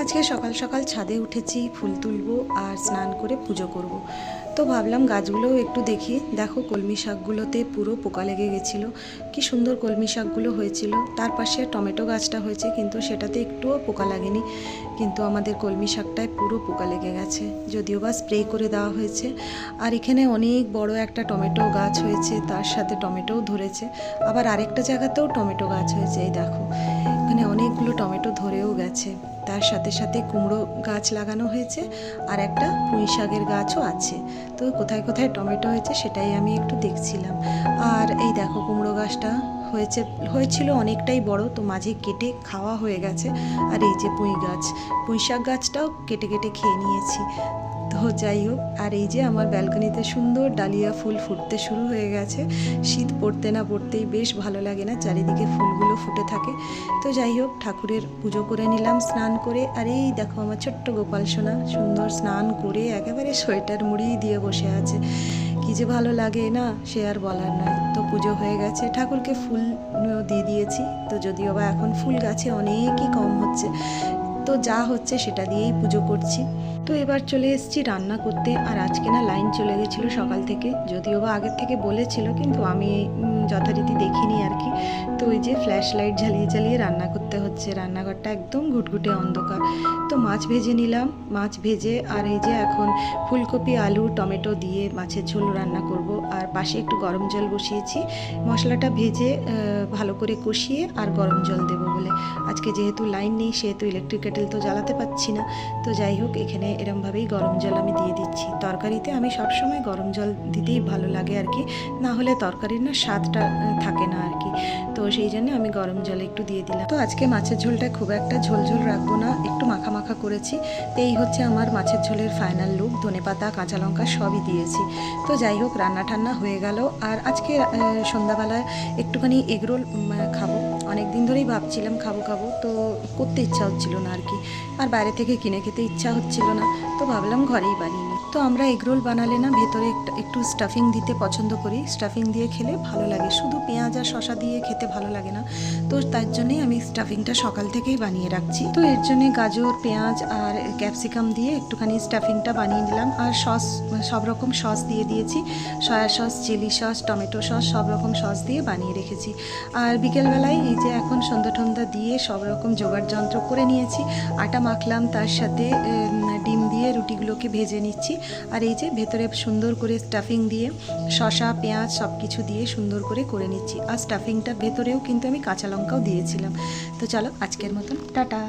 আজকে সকাল সকাল ছাদে উঠেছি, ফুল তুলবো আর স্নান করে পুজো করব। তো ভাবলাম গাছগুলোও একটু দেখি। দেখো কলমি শাকগুলোতে পুরো পোকা লেগে গেছিল। কি সুন্দর কলমি শাকগুলো হয়েছিল। তার পাশে টমেটো গাছটা হয়েছে, কিন্তু সেটাতে একটুও পোকা লাগেনি। কিন্তু আমাদের কলমি শাকটায় পুরো পোকা লেগে গেছে। যদিও বা স্প্রে করে দেওয়া হয়েছে। আর এখানে অনেক বড় একটা টমেটো গাছ হয়েছে, তার সাথে টমেটোও ধরেছে। আবার আরেকটা জায়গাতেও টমেটো গাছ হয়েছে, এই দেখো। টমেটো ধরেও গেছে। তার সাথে সাথে কুমড়ো গাছ লাগানো হয়েছে আর একটা পুঁই শাকের গাছও আছে। তো কোথায় কোথায় টমেটো হয়েছে সেটাই আমি একটু দেখছিলাম। আর এই দেখো কুমড়ো গাছটা হয়েছে, হয়েছিল অনেকটাই বড়, তো মাঝে কেটে খাওয়া হয়ে গেছে। আর এই যে পুঁই গাছ, পুঁই শাক গাছটাও কেটে কেটে খেয়ে নিয়েছি। তো যাই হোক, আর এই যে আমার ব্যালকনিতে সুন্দর ডালিয়া ফুল ফুটতে শুরু হয়ে গেছে। শীত পড়তে না পড়তেই বেশ ভালো লাগে না, চারিদিকে ফুলগুলো ফুটে থাকে। তো যাই হোক, ঠাকুরের পুজো করে নিলাম, স্নান করে। আর এই দেখো আমার ছোট্ট গোপাল সোনা, সুন্দর স্নান করে একেবারে সোয়েটার মুড়ি দিয়ে বসে আছে। কি যে ভালো লাগে না, সে আর বলার নয়। তো পুজো হয়ে গেছে, ঠাকুরকে ফুল দিয়ে দিয়েছি। তো যদিও বা এখন ফুল গাছে অনেকই কম হচ্ছে তো যা হচ্ছে সেটা দিয়েই পুজো করছি। তো এবার চলে এসেছি রান্না করতে, আর আজকে না লাইন চলে গেছিল সকাল থেকে। যদিও বা আগের থেকে বলেছিল, কিন্তু আমি যথারীতি দেখিনি আর কি। তো ওই যে ফ্ল্যাশ লাইট ঝালিয়ে ঝালিয়ে রান্না করতে হচ্ছে। রান্নাঘরটা একদম ঘুটঘুটে অন্ধকার। তো মাছ ভেজে নিলাম। মাছ ভেজে আর এই যে এখন ফুলকপি, আলু, টমেটো দিয়ে মাছের ঝোল রান্না করব। আর পাশে একটু গরম জল বসিয়েছি। মশলাটা ভেজে ভালো করে কষিয়ে আর গরম জল দেবো বলে। আজকে যেহেতু লাইন নেই, সেহেতু ইলেকট্রিক কেটেল তো জ্বালাতে পাচ্ছি না। তো যাই হোক, এখানে এরমভাবেই গরম জল আমি দিয়ে দিচ্ছি। তরকারিতে আমি সবসময় গরম জল দিতেই ভালো লাগে আর কি। না হলে তরকারির না স্বাদটা থাকে না আর কি। তো সেই জন্য আমি গরম জল একটু দিয়ে দিলাম। তো আজকে মাছের ঝোলটা খুব একটা ঝোলঝোল ঝোল রাখব না, একটু মাখা মাখা করেছি। তো এই হচ্ছে আমার মাছের ঝোলের ফাইনাল লুক ধনেপাতা কাঁচা লঙ্কা সবই দিয়েছি। তো যাই হোক রান্না ঠান্না হয়ে গেল। আর আজকে সন্ধ্যাবেলায় একটুখানি এগরোল খাব। অনেক দিন ধরেই ভাবছিলাম খাব খাব। তো করতে ইচ্ছা হচ্ছিল না আর কি। আর বাইরে থেকে কিনে খেতে ইচ্ছা হচ্ছিল না, তো ভাবলাম ঘরেই বানিয়ে নিই। তো আমরা এগরোল বানালে না ভেতরে একটা- স্টাফিং দিতে পছন্দ করি। স্টাফিং দিয়ে খেলে ভালো লাগে। শুধু পেঁয়াজ আর শশা দিয়ে খেতে ভালো লাগে না। তো তার জন্যই আমি স্টাফিংটা সকাল থেকেই বানিয়ে রাখছি। তো এর জন্যে গাজর, পেঁয়াজ আর ক্যাপসিকাম দিয়ে একটুখানি স্টাফিংটা বানিয়ে নিলাম। আর সস, সব রকম সস দিয়ে দিয়েছি। Soya sauce chilli sauce tomato sauce সব রকম সস দিয়ে বানিয়ে রেখেছি। আর বিকেলবেলায় এই যে এখন সন্ধ্যা ঠন্দা দিয়ে সব রকম জোগাড় যন্ত্র করে নিয়েছি। আটা মাখলাম, তার সাথে ডিম দিয়ে রুটিগুলোকে ভেজে নিচ্ছি। আর এই যে ভেতরে সুন্দর করে স্টাফিং দিয়ে শশা পেঁয়াজ সব কিছু দিয়ে সুন্দর করে করে নিচ্ছি। আর স্টাফিংটা ভেতরেও কিন্তু আমি কাঁচা লঙ্কাও দিয়েছিলাম। তো চলো আজকের মতন, টাটা।